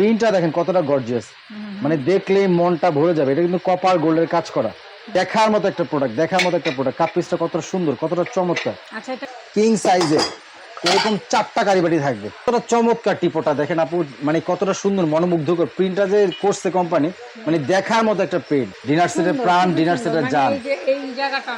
প্রিন্টটা দেখেন কতটা গর্জিয়াস মানে দেখলেই মনটা ভরে যাবে। এটা কিন্তু কপার গোল্ডের কাজ করা। দেখার মতো একটা প্রোডাক্ট দেখার মতো একটা প্রোডাক্ট কাপ পিসটা কতটা সুন্দর কতটা চমৎকার। আচ্ছা কিং সাইজের এরকম চারটা কারিবাটি থাকবে। কতটা চমৎকার টিপোটা দেখেন আপু মানে কতটা সুন্দর মনোমুগ্ধকর। প্রিন্টটা যে করছে কোম্পানি মানে দেখার মতো একটা প্রিন্ট ডিনার সেটের প্রাণ ডিনার সেটের জাল। এই যে এই জায়গাটা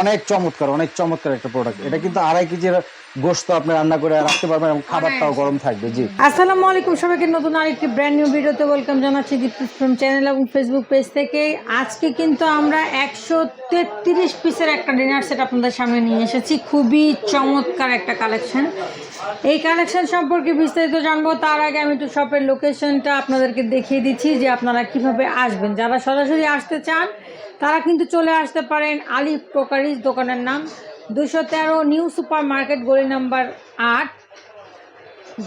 অনেক চমৎকার অনেক চমৎকার একটা প্রোডাক্ট এটা কিন্তু আড়াই কেজির গোস্ত আপনি রান্না করে রাখতে পারবেন এবং খাবারটাও গরম থাকবে জি। আসসালামু আলাইকুম সবাইকে নতুন আরেকটি ব্র্যান্ড নিউ ভিডিওতে ওয়েলকাম জানাচ্ছি দীপ্তি ফ্রম চ্যানেল এবং ফেসবুক পেজ থেকে। আজকে কিন্তু আমরা একশো তেত্রিশ পিসের একটা ডিনার সেট আপনাদের সামনে নিয়ে এসেছি। খুবই চমৎকার একটা কালেকশন এই কালেকশন সম্পর্কে বিস্তারিত জানব তার আগে আমি একটু শপের লোকেশনটা আপনাদেরকে দেখিয়ে দিচ্ছি যে আপনারা কীভাবে আসবেন। যারা সরাসরি আসতে চান তারা কিন্তু চলে আসতে পারেন আলিফ প্রকারিজ দোকানের নাম। দুশো তেরো নিউ সুপার মার্কেট গলি নাম্বার আট,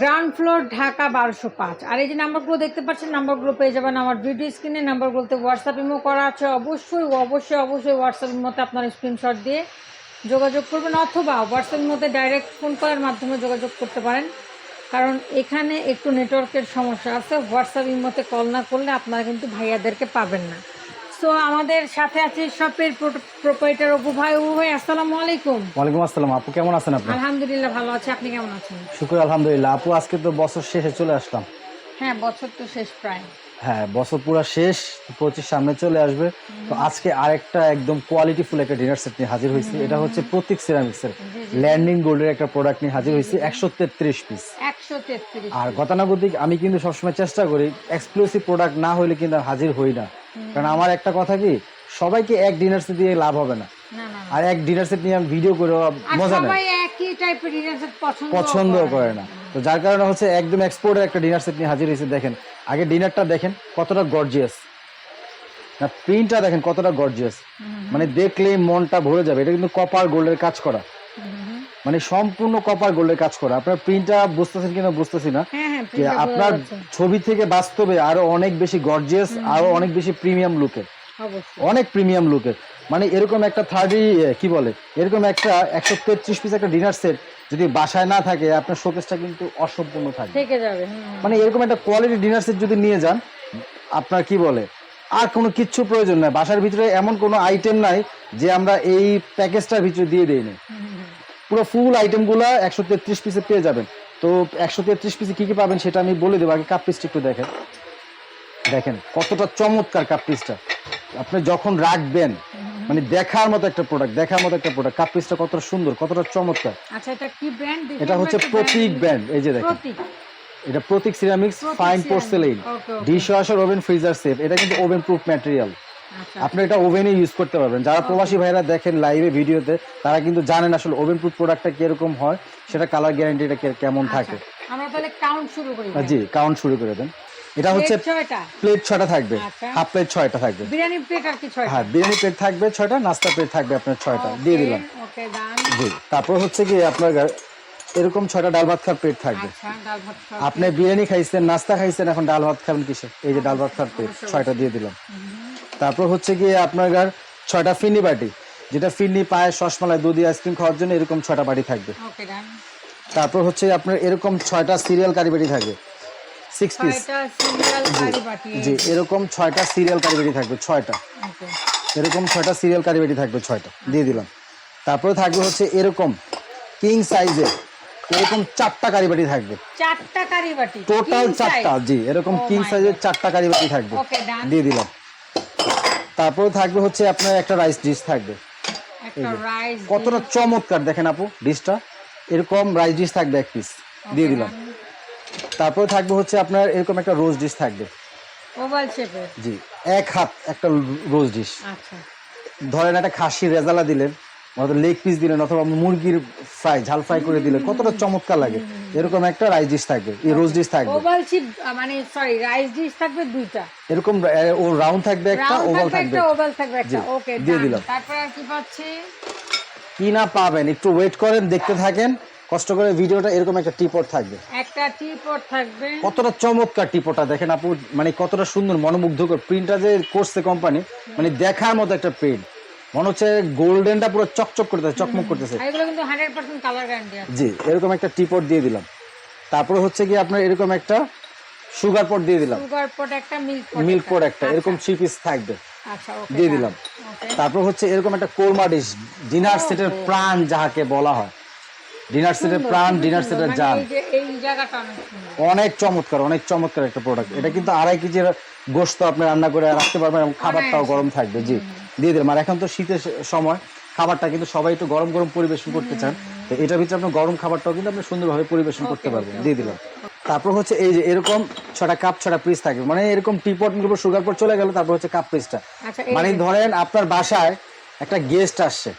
গ্রাউন্ড ফ্লোর, ঢাকা বারোশো পাঁচ। আর এই যে নাম্বারগুলো দেখতে পাচ্ছেন, নাম্বারগুলো পেয়ে যাবেন আমার ভিডিও স্ক্রিনে। নাম্বারগুলোতে হোয়াটসঅ্যাপ ইমো করা আছে। অবশ্যই অবশ্যই অবশ্যই হোয়াটসঅ্যাপ মধ্যে আপনারা স্ক্রিনশট দিয়ে যোগাযোগ করবেন অথবা হোয়াটসঅ্যাপের মধ্যে ডাইরেক্ট ফোন করার মাধ্যমে যোগাযোগ করতে পারেন। কারণ এখানে একটু নেটওয়ার্কের সমস্যা আছে। হোয়াটসঅ্যাপ ইমোতে কল না করলে আপনারা কিন্তু ভাইয়াদেরকে পাবেন না। সো আমাদের সাথে আছে শপের প্রোপাইটার অপু ভাই। অপু ভাই আসসালামু আলাইকুম। ওয়ালাইকুম আসসালাম। আপু কেমন আছেন আপনি? আলহামদুলিল্লাহ ভালো আছে। আপনি কেমন আছেন? শুকর আলহামদুলিল্লাহ। আপু আজকে তো বছর শেষে চলে আসলাম। হ্যাঁ বছর তো শেষ প্রায়। হ্যাঁ বছর পুরো শেষ পঁচিশ সামনে চলে আসবে। তো আজকে আরেকটা একদম কোয়ালিটি ফুল একটা ডিনার সেট নিয়ে হাজির হয়েছি। এটা হচ্ছে প্রতীক সিরামিক্সের ল্যান্ডিং গোল্ডের একটা প্রোডাক্ট নিয়ে হাজির হয়েছি একশো তেত্রিশ পিস আর গতানুগতিক আমি কিন্তু সবসময় চেষ্টা করি এক্সক্লুসিভ প্রোডাক্ট না হলে কিন্তু হাজির হই না। কারণ আমার একটা কথা কি সবাইকে এক ডিনার সেট দিয়ে লাভ হবে না। আর এক ডিনার সেট নিয়ে আমি ভিডিও করে মজা নেই। পছন্দ করে না। তো যার কারণে হচ্ছে একদম এক্সপোর্টের একটা ডিনার সেট নিয়ে হাজির হয়েছে দেখেন। আগে ডিনারটা দেখেন কতটা গর্জিয়াস না প্রিন্টটা দেখেন কতটা গর্জিয়াস মানে দেখলেই মনটা ভরে যাবে। এটা কিন্তু কপার গোল্ডের কাজ করা। মানে সম্পূর্ণ কপার গোল্ডের কাজ করা। আপনার প্রিন্টটা বুঝতেছেন কিনা বুঝতেছি না। হ্যাঁ হ্যাঁ আপনার ছবি থেকে বাস্তবে আরও অনেক বেশি গর্জিয়াস আরও অনেক বেশি প্রিমিয়াম লুকের অনেক প্রিমিয়াম লুকের মানে এরকম একটা থার্টি কি বলে? এরকম একটা একশো তেত্রিশ পিস একটা ডিনার সেট যদি বাসায় না থাকে আপনার শোকেসটা কিন্তু অসম্পূর্ণ থাকবে। থেকে যাবে। মানে এরকম একটা কোয়ালিটি ডিনার সেট যদি নিয়ে যান আপনার কি বলে? আর কোনো কিচ্ছু প্রয়োজন নাই। বাসার ভিতরে এমন কোনো আইটেম নাই যে আমরা এই প্যাকেজটার ভিতরে দিয়ে দিইনি। পুরো ফুল আইটেমগুলো একশো তেত্রিশ পিসে পেয়ে যাবেন। তো একশো তেত্রিশ পিসে কি কি পাবেন সেটা আমি বলে দেবো। আগে কাপ পিসটা একটু দেখেন। দেখেন কতটা চমৎকার কাপ পিসটা আপনি যখন রাখবেন মানে দেখার মতো একটা প্রোডাক্ট দেখার মতো একটা প্রোডাক্ট কাপ পিসটা কতটা সুন্দর কতটা চমৎকার। আচ্ছা এটা কি ব্র্যান্ড এটা হচ্ছে প্রতীক ব্র্যান্ড এই যে দেখেন। প্রতীক। এটা Pratik ceramics fine porcelain. Dish washer oven freezer safe এটা কিন্তু ওভেন প্রুফ ম্যাটেরিয়াল আপনি এটা ওভেনে ইউজ করতে পারবেন। যারা প্রবাসী ভাইরা দেখেন লাইভে ভিডিওতে তারা কিন্তু জানেন আসলে ওভেন প্রুফ প্রোডাক্টটা কীরকম হয়। সেটা কালার গ্যারান্টিটা কেমন থাকে। আচ্ছা, আমরা তাহলে কাউন্ট শুরু করি জি কাউন্ট শুরু করে দেন। এটা হচ্ছে প্লেট ছয়টা। থাকবে। আচ্ছা। হাফ প্লেট ছয়টা থাকবে। বিরিয়ানি প্লেট আর কি ছয়টা? হ্যাঁ বিরিয়ানি প্লেট থাকবে ছয়টা নাস্তা প্লেট থাকবে আপনার ছয়টা। দিয়ে দিলাম। জি তারপর হচ্ছে কি আপনার এরকম ছয়টা ডাল ভাত খাওয়ার প্লেট থাকবে। আচ্ছা। আপনি বিরিয়ানি খাইছেন নাস্তা খাইছেন এখন ডাল ভাত খাবেন কিসে এই যে ডাল ভাত খাওয়ার প্লেট ছয়টা দিয়ে দিলাম। তারপর হচ্ছে গিয়ে আপনার ছয়টা ফিন্নি বাটি। যেটা ফিন্নি পায়ে শসমালাই দুধ আইসক্রিম খাওয়ার জন্য এরকম ছয়টা বাটি থাকবে। তারপর হচ্ছে আপনার এরকম ছয়টা সিরিয়াল কারি বাটি থাকবে। সিক্স পিস জি এরকম ছয়টা সিরিয়াল কারিবাটি থাকবে ছয়টা। এরকম ছয়টা সিরিয়াল কারি থাকবে ছয়টা। দিয়ে দিলাম। তারপরে থাকবে হচ্ছে এরকম কিং সাইজের এরকম চারটা কারি বাটি থাকবে। চারটা কারি বাটি টোটাল চারটা জি এরকম Oh কিং সাইজের চারটা কারি বাটি থাকবে। দিয়ে দিলাম। তারপরে থাকবে হচ্ছে আপনার একটা রাইস ডিশ থাকবে। কতটা চমৎকার দেখেন আপু ডিশটা এরকম রাইস ডিশ থাকবে এক পিস দিয়ে দিলাম। তারপরে থাকবে হচ্ছে আপনার এরকম একটা রোজ ডিশ থাকবে। ওভাল শেপের? জি এক হাত একটা রোজ ডিশ। আচ্ছা। ধরেন একটা খাসির রেজালা দিলেন অথবা লেগ পিস দিলেন অথবা মুরগির ফ্রাই ঝাল ফ্রাই করে দিলেন কতটা চমৎকার লাগে। এরকম একটা রাইস ডিশ থাকবে এই রোজ ডিশ থাকবে। ওভাল শেপ মানে সরি রাইস ডিশ থাকবে দুইটা। এরকম ও রাউন্ড থাকবে একটা ওভাল থাকবে থাকবে। একটা ওভাল থাকবে একটা। ওকে দিয়ে দিলাম। তারপর আর কি পাচ্ছি? কি না পাবেন একটু ওয়েট করেন দেখতে থাকেন। কষ্ট করে ভিডিওটা এরকম একটা টিপট থাকবে। একটা টি পট থাকবে। কতটা চমৎকার টিপোটা দেখেন আপু মানে কতটা সুন্দর মনোমুগ্ধকর। প্রিন্টটা যে করছে কোম্পানি মানে দেখার মতো একটা প্রিন্ট মনে হচ্ছে গোল্ডেনটা পুরো চকচক করতেছে চকমক করতেছে। এগুলো কিন্তু হান্ড্রেড পার্সেন্ট কালার গ্যারান্টি আছে। জি এরকম একটা টিপট দিয়ে দিলাম। তারপরে হচ্ছে কি আপনার এরকম একটা সুগার পট দিয়ে দিলাম। সুগার পট একটা মিল্ক পট মিল্ক পট একটা এরকম থ্রি পিস থাকবে। আচ্ছা ওকে দিয়ে দিলাম। তারপর হচ্ছে এরকম একটা কোরমা ডিশ ডিনার সেটের প্রাণ যাহাকে বলা হয়। ডিনার সেটের প্রাণ ডিনার সেটের মানে জান অনেক চমৎকার অনেক চমৎকার একটা প্রোডাক্ট এটা কিন্তু আড়াই কেজির গোস্ত আপনি রান্না করে রাখতে পারবেন এবং খাবারটাও গরম থাকবে জি। দিয়ে দিলাম। আর এখন তো শীতের সময় খাবারটা কিন্তু সবাই একটু গরম গরম পরিবেশন করতে চান। তো এটার ভিতরে আপনি গরম খাবারটাও কিন্তু আপনি সুন্দরভাবে পরিবেশন করতে পারবেন। দিয়ে দিলাম। তারপর হচ্ছে এই যে এরকম ছটা কাপ ছটা পিস থাকবে। মানে এরকম টি পট সুগার পর চলে গেল তারপর হচ্ছে কাপ পিসটা আচ্ছা মানে ধরেন আপনার বাসায় একটা গেস্ট আসছে।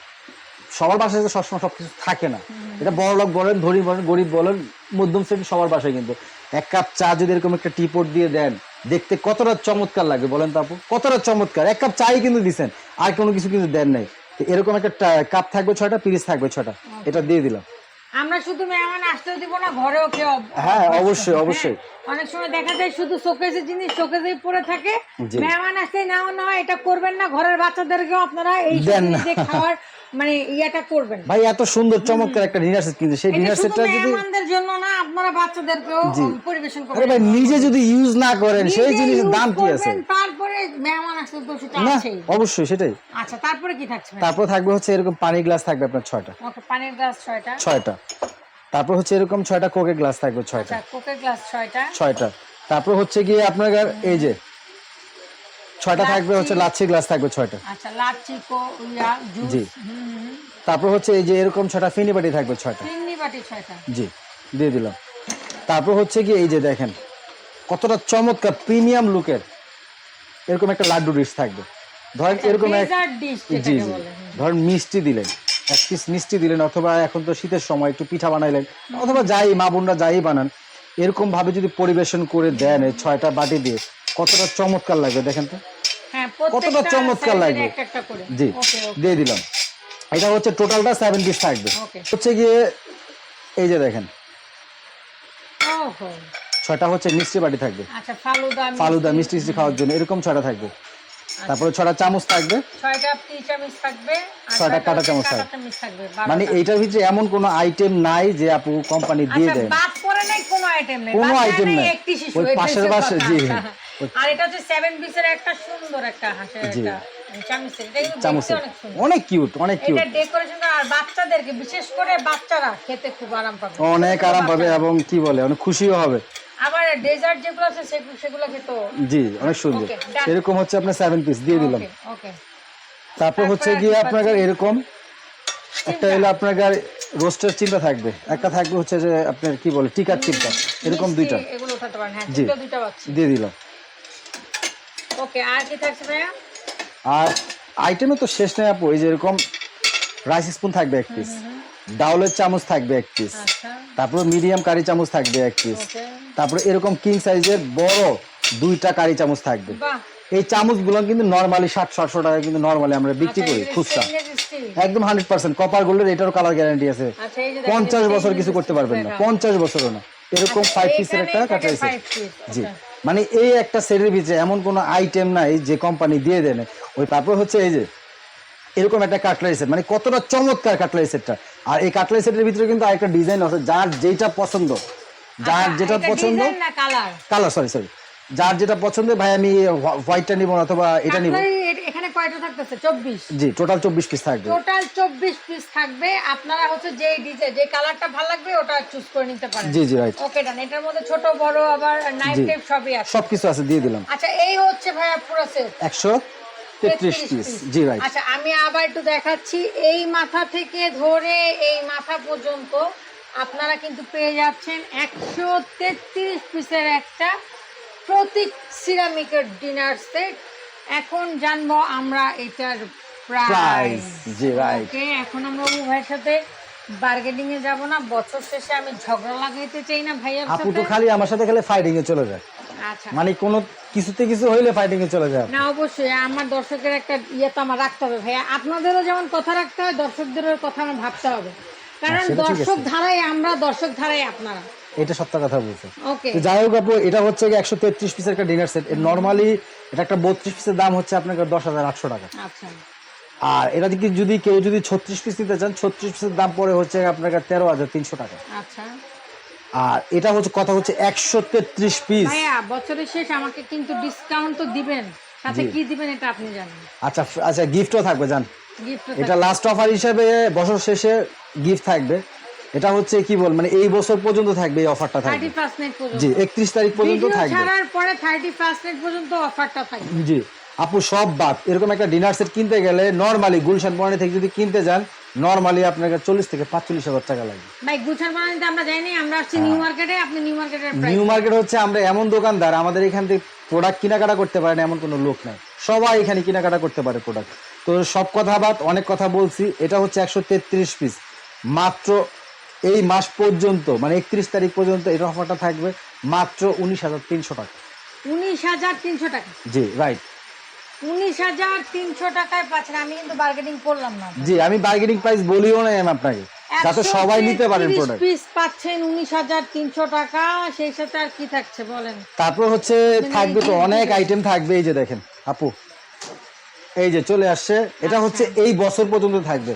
সবার বাসায় তো সবসময় সবকিছু থাকে না। এটা বড় লোক বলেন ধনী বলেন গরিব বলেন মধ্যম শ্রেণি সবার বাসায় কিন্তু। এক কাপ চা যদি এরকম একটা টিপোর্ট দিয়ে দেন দেখতে কতটা চমৎকার লাগে বলেন তারপর কতটা চমৎকার। এক কাপ চাই কিন্তু দিছেন আর কোনো কিছু কিন্তু দেন নাই। এরকম একটা কাপ থাকবে ছটা পিরিচ থাকবে ছটা এটা দিয়ে দিলাম। আমরা শুধু মেহমান আসতেও দিব না ঘরেও কেউ হ্যাঁ অবশ্যই হ্যাঁ, অবশ্যই। অনেক সময় দেখা যায় শুধু শোকেসের জিনিস শোকেসেই পড়ে থাকে। মেহমান আসতেই নাও না এটা করবেন না ঘরের বাচ্চাদেরকেও আপনারা এই না। খাওয়ার মানে ইয়েটা করবেন। ভাই এত সুন্দর চমৎকার একটা ডিনার সেট কিন্তু সেই ডিনার সেটটা যদি মেহমানদের জন্য না আপনারা বাচ্চাদেরকেও পরিবেশন আরে করবেন। ভাই নিজে যদি ইউজ না করেন সেই নিজে জিনিসের দাম কি আছে? মেহমান আসলে তো সেটা আছেই। অবশ্যই সেটাই। আচ্ছা তারপরে কি থাকছে তারপর থাকবে হচ্ছে এরকম পানি গ্লাস থাকবে আপনার ছয়টা। ওকে পানির গ্লাস ছয়টা? ছয়টা। তারপর হচ্ছে এরকম ছয়টা কোকের গ্লাস থাকবে ছয়টা। আচ্ছা কোকের গ্লাস ছয়টা। ছয়টা। তারপর হচ্ছে গিয়ে আপনার এই যে ছয়টা থাকবে হচ্ছে লাচ্ছি গ্লাস থাকবে ছয়টা। আচ্ছা লাচ্ছি কো ইয়া জুস জি। তারপর হচ্ছে এই যে এরকম ছয়টা ফিনি বাটি থাকবে ছয়টা। চিনি বাটি ছয়টা। জি দিয়ে দিলাম। তারপর হচ্ছে কি এই যে দেখেন কতটা চমৎকার প্রিমিয়াম লুকের। এরকম একটা লাড্ডু ডিশ থাকবে। ধরেন এরকম জি জি। বলে ধরেন মিষ্টি দিলেন এক পিস মিষ্টি দিলেন অথবা এখন তো শীতের সময় একটু পিঠা বানাইলেন অথবা যাই মা বোনরা যাই বানান এরকম ভাবে যদি পরিবেশন করে দেন এই ছয়টা বাটি দিয়ে কতটা চমৎকার লাগবে দেখেন তো? হ্যাঁ কতটা চমৎকার লাগবে। জি দিয়ে দিলাম। এটা হচ্ছে টোটালটা সেভেন পিস থাকবে। হচ্ছে গিয়ে এই যে দেখেন। ছয়টা হচ্ছে মিষ্টি বাটি থাকবে। আচ্ছা ফালুদা ফালুদা মিষ্টি মিষ্টি খাওয়ার জন্য এরকম ছয়টা থাকবে। তারপরে ছটা চামচ থাকবে। ছয়টা কাঁটা চামচ থাকবে। মানে। এইটার ভিতরে এমন কোনো আইটেম নাই যে আপু কোম্পানি দিয়ে আচ্ছা দেয়। বাদ পড়ে নাই কোনো আইটেম নেই। কোনো বাদ নাই। একটি শিশু ওই পাশের কথা। জি। আর এটা হচ্ছে সেভেন পিসের একটা সুন্দর একটা হাঁসের একটা অনেক কিউট অনেক কিউট আর বাচ্চাদেরকে বিশেষ করে বাচ্চারা খেতে খুব আরাম পাবে। অনেক আরাম পাবে এবং কি বলে অনেক খুশিও হবে। আবার ডেজার্ট যেগুলো আছে সেগুলো সেগুলো জি অনেক সুন্দর। এরকম হচ্ছে আপনার সেভেন পিস দিয়ে দিলাম। ওকে তারপর হচ্ছে গিয়ে আপনার এরকম একটা হলো আপনার রোস্টের চিন্তা থাকবে। একটা থাকবে হচ্ছে যে আপনার কি বলে টিকার চিন্তা এরকম দুইটা। এগুলো উঠাতে পারেন। হ্যাঁ। দুটো দুইটা দিয়ে দিলাম। ওকে আর কি থাকছে ভাইয়া? আর আইটেমে তো শেষ নেই আপু এই যে এরকম রাইস স্পুন থাকবে এক পিস ডাউলের চামচ থাকবে এক পিস আচ্ছা। তারপরে মিডিয়াম কারি চামচ থাকবে এক পিস তারপরে এরকম কিং সাইজের বড় দুইটা কারি চামচ থাকবে। এই চামচগুলো কিন্তু নর্মালি ষাট সাতশো টাকা কিন্তু নর্মালি আমরা বিক্রি আচ্ছা, করি খুচরা। একদম হান্ড্রেড পার্সেন্ট কপার গোল্ডের এটারও কালার গ্যারান্টি আছে। আচ্ছা পঞ্চাশ বছর কিছু করতে পারবেন না। পঞ্চাশ বছরও না। এরকম আচ্ছা, ফাইভ পিসের একটা কাটাইছে জি আচ্ছা। মানে এই একটা সেটের ভিতরে এমন কোনো আইটেম নাই যে কোম্পানি দিয়ে দেয় ওই তারপর হচ্ছে এই যে এরকম একটা কাটলারি সেট মানে কতটা চমৎকার কাটলারি সেটটা আর এই কাটলারি সেটের ভিতরে কিন্তু আরেকটা ডিজাইন আছে যার যেটা পছন্দ। যার আচ্ছা, যেটা পছন্দ কালার? সরি সরি যার যেটা পছন্দ ভাই আমি হোয়াইটটা নিব অথবা এটা নিব। এখানে কয়টা থাকতেছে? চব্বিশ। জি টোটাল চব্বিশ পিস থাকবে। টোটাল চব্বিশ পিস থাকবে। আপনারা হচ্ছে যে ডিজাইন যে কালারটা ভালো লাগবে ওটা চুজ করে নিতে পারেন। জি জি রাইট ওকে ডান এটার মধ্যে ছোট বড় আবার নাইফ টেপ সবই আছে। সব কিছু আছে দিয়ে দিলাম। আচ্ছা এই হচ্ছে ভাইয়া পুরো সেট একশো তেত্রিশ পিস জি রাইট আচ্ছা আমি আবার একটু দেখাচ্ছি। এই মাথা থেকে ধরে এই মাথা পর্যন্ত আপনারা কিন্তু পেয়ে যাচ্ছেন একশো তেত্রিশ পিসের একটা প্রতীক সিরামিকের ডিনার সেট এখন জানব আমরা এটার প্রাইস জি রাইট ওকে এখন আমরা ভাইয়ের সাথে বার্গেনিং এ যাব না। বছর শেষে আমি ঝগড়া লাগাইতে চাই না ভাইয়ার আপু তো খালি আমার সাথে খালি ফাইটিং এ চলে যায় মানে কোনো কিছুতে কিছু হইলে ফাইটিং এ চলে যায় না অবশ্যই আমার দর্শকের একটা ইয়ে তো আমার রাখতে হবে ভাইয়া। আপনাদেরও যেমন কথা রাখতে হয় দর্শকদেরও কথা আমার ভাবতে হবে। কারণ দর্শক। ধারাই আমরা দর্শক ধারাই আপনারা। এটা সত্য কথা বলছে। ওকে তো যাই হোক আপু এটা হচ্ছে একশো তেত্রিশ পিসের একটা ডিনার সেট নর্মালি এটা একটা বত্রিশ পিসের দাম হচ্ছে আপনার দশ হাজার আটশো টাকা। আচ্ছা। আর এটা যদি কেউ যদি ছত্রিশ পিস নিতে চান ছত্রিশ পিসের দাম পরে হচ্ছে আপনার তেরো হাজার তিনশো টাকা। আচ্ছা। আর এটা হচ্ছে কথা হচ্ছে একশো তেত্রিশ পিস ভাইয়া বছরের শেষ আমাকে কিন্তু ডিসকাউন্ট তো দিবেন। সাথে কি দিবেন এটা আপনি জানেন। আচ্ছা আচ্ছা গিফটও থাকবে জান। এটা লাস্ট অফার হিসেবে বছর শেষে গিফট থাকবে। এটা হচ্ছে কি বল মানে এই বছর পর্যন্ত থাকবে এই অফারটা থাকবে। থার্টি ফার্স্ট নাইট পর্যন্ত। জি একত্রিশ তারিখ পর্যন্ত থাকবে। ছাড়ার পরে থার্টি ফার্স্ট নাইট পর্যন্ত অফারটা থাকবে। জি। আপু সব বাদ। এরকম একটা ডিনার সেট কিনতে গেলে নর্মালি গুলশান পয়েন্ট থেকে যদি কিনতে যান নর্মালি আপনাকে চল্লিশ থেকে পাঁচচল্লিশ হাজার টাকা লাগবে ভাই গুছান বানানিতে আমরা যাইনি আমরা আসছি নিউ মার্কেটে আপনি নিউ মার্কেটের প্রাইস নিউ মার্কেট হচ্ছে আমরা এমন দোকানদার আমাদের এখান থেকে প্রোডাক্ট কেনাকাটা করতে পারে না এমন কোনো লোক নাই। সবাই এখানে কেনাকাটা করতে পারে প্রোডাক্ট তো সব কথা বাদ অনেক কথা বলছি এটা হচ্ছে একশো তেত্রিশ পিস মাত্র এই মাস পর্যন্ত মানে একত্রিশ তারিখ পর্যন্ত এই অফারটা থাকবে মাত্র উনিশ হাজার তিনশো টাকা। উনিশ হাজার তিনশো টাকা। জি রাইট আমি কিন্তু বার্গেনিং করলাম না। জি আমি বার্গেনিং প্রাইস বলিও না আপনাকে। যাতে সবাই নিতে পারেন প্রোডাক্ট পিস পাচ্ছেন টাকা সেই সাথে আর কি থাকছে বলেন। তারপর হচ্ছে থাকবে তো অনেক আইটেম থাকবে এই যে দেখেন আপু। এই যে চলে আসছে এটা হচ্ছে এই বছর পর্যন্ত থাকবে।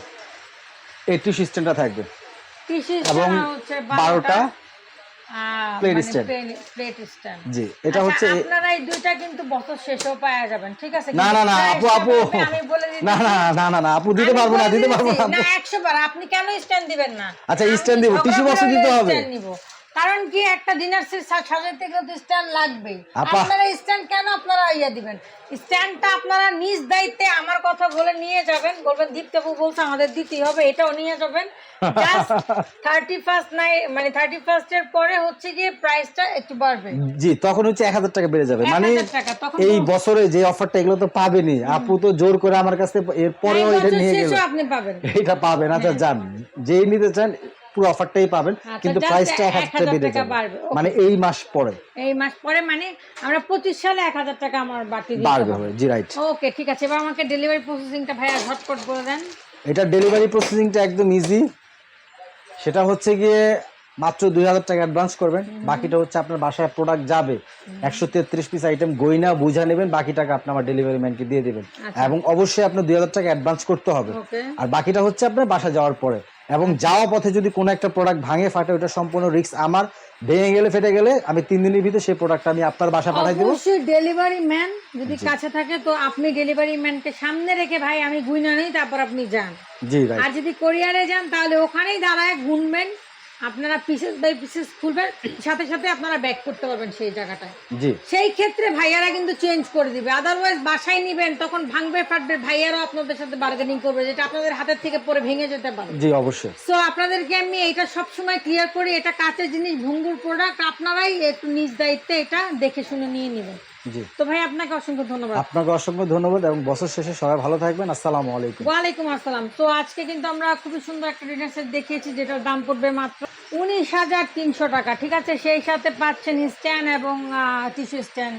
এই টিস্যু স্ট্যান্ডটা থাকবে এবং বারোটা প্লেট stand। প্লেট স্ট্যান্ড জি এটা হচ্ছে আপনারা এই দুইটা কিন্তু বছর শেষেও পাওয়া যাবেন ঠিক আছে না না না আপু আপু আমি বলে না না না না না আপু দিতে পারব না দিতে পারব না দিচ্ছি, আপু। না একশো বার আপনি কেন স্ট্যান্ড দিবেন না আচ্ছা, স্ট্যান্ড দিব, ঝগড়া বক্স দিতে হবে। নিব। কারণ কি? একটা ডিনার সেট সাজাতে গেলে তো স্ট্যান্ড লাগবেই। আপা। আপনারা স্ট্যান্ড কেন আপনারা ইয়া দিবেন? স্ট্যান্ডটা আপনারা নিজ দায়িত্বে আমার কথা বলে নিয়ে যাবেন। বলবেন বলছে আমাদের দিতেই হবে এটাও নিয়ে যাবেন। থার্টি ফার্স্ট নাই মানে থার্টি ফার্স্ট এর পরে হচ্ছে গিয়ে প্রাইসটা একটু বাড়বে। জি তখন হচ্ছে এক হাজার টাকা বেড়ে যাবে। মানে 1000 টাকা, তখন এই বছরে যে অফারটা এগুলো তো পাবেনি আপু তো জোর করে আমার কাছে এর পরেও এটা নিয়ে গেল। আপনি পাবেন। এটা পাবেন। আচ্ছা যান। যেই নিতে চান পুরো অফারটাই পাবেন আচ্ছা, কিন্তু প্রাইসটা এক হাজার বেড়ে যাবে। মানে এই মাস পরে। এই মাস পরে মানে আমরা পঁচিশ সালে এক হাজার টাকা আমার বাড়তি বাড়বে জি রাইট ওকে ঠিক আছে এবার আমাকে ডেলিভারি প্রসেসিংটা ভাইয়া ঝটপট করে দেন। এটা ডেলিভারি প্রসেসিংটা একদম ইজি সেটা হচ্ছে গিয়ে মাত্র দুই হাজার টাকা অ্যাডভান্স করবেন। বাকিটা হচ্ছে আপনার বাসায় প্রোডাক্ট যাবে। একশো তেত্রিশ পিস আইটেম গইনা বুঝা নেবেন বাকি টাকা আপনি আমার ডেলিভারি ম্যানকে দিয়ে দেবেন। আচ্ছা। এবং অবশ্যই আপনার দুই হাজার টাকা অ্যাডভান্স করতে হবে। আর বাকিটা হচ্ছে আপনার বাসা যাওয়ার পরে। এবং যাওয়া পথে যদি কোনো একটা প্রোডাক্ট ভাঙে ফাটে ওটা সম্পূর্ণ রিস্ক আমার। ভেঙে গেলে ফেটে গেলে আমি তিন দিনের ভিতরে সেই প্রোডাক্টটা আমি আপনার বাসা পাঠাই দেবো। অবশ্যই ডেলিভারি ম্যান যদি কাছে থাকে তো আপনি ডেলিভারি ম্যানকে সামনে রেখে ভাই আমি গুইনা নেই তারপর আপনি যান। জি ভাই আর যদি কোরিয়ারে যান তাহলে ওখানেই দাঁড়ায় গুনবেন আপনারা পিসেস বাই পিসেস খুলবেন সাথে সাথে আপনারা ব্যাক করতে পারবেন সেই জায়গাটায়। জি। সেই ক্ষেত্রে ভাইয়ারা কিন্তু চেঞ্জ করে দিবে। আদারওয়াইজ বাসায় নিবেন তখন ভাঙবে ফাটবে ভাইয়ারাও আপনাদের সাথে বার্গেনিং করবে যেটা আপনাদের হাতের থেকে পরে ভেঙে যেতে পারে। জি অবশ্যই। সো আপনাদেরকে আমি এটা সবসময় ক্লিয়ার করি এটা কাঁচের জিনিস ভঙ্গুর প্রোডাক্ট আপনারাই একটু নিজ দায়িত্বে এটা দেখে শুনে নিয়ে নেবেন। জি। তো ভাই আপনাকে অসংখ্য ধন্যবাদ। আপনাকে অসংখ্য ধন্যবাদ এবং বছর শেষে সবাই ভালো থাকবেন। আসসালামু আলাইকুম। ওয়ালাইকুম আসসালাম। তো আজকে কিন্তু আমরা খুবই সুন্দর একটা ডিনার সেট দেখিয়েছি যেটার দাম পড়বে মাত্র উনিশ হাজার তিনশো টাকা ঠিক আছে? সেই সাথে পাচ্ছেন স্ট্যান্ড এবং টিস্যু স্ট্যান্ড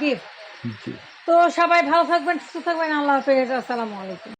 গিফট। তো সবাই ভালো থাকবেন সুস্থ থাকবেন আল্লাহ হাফেজ আসসালামু আলাইকুম।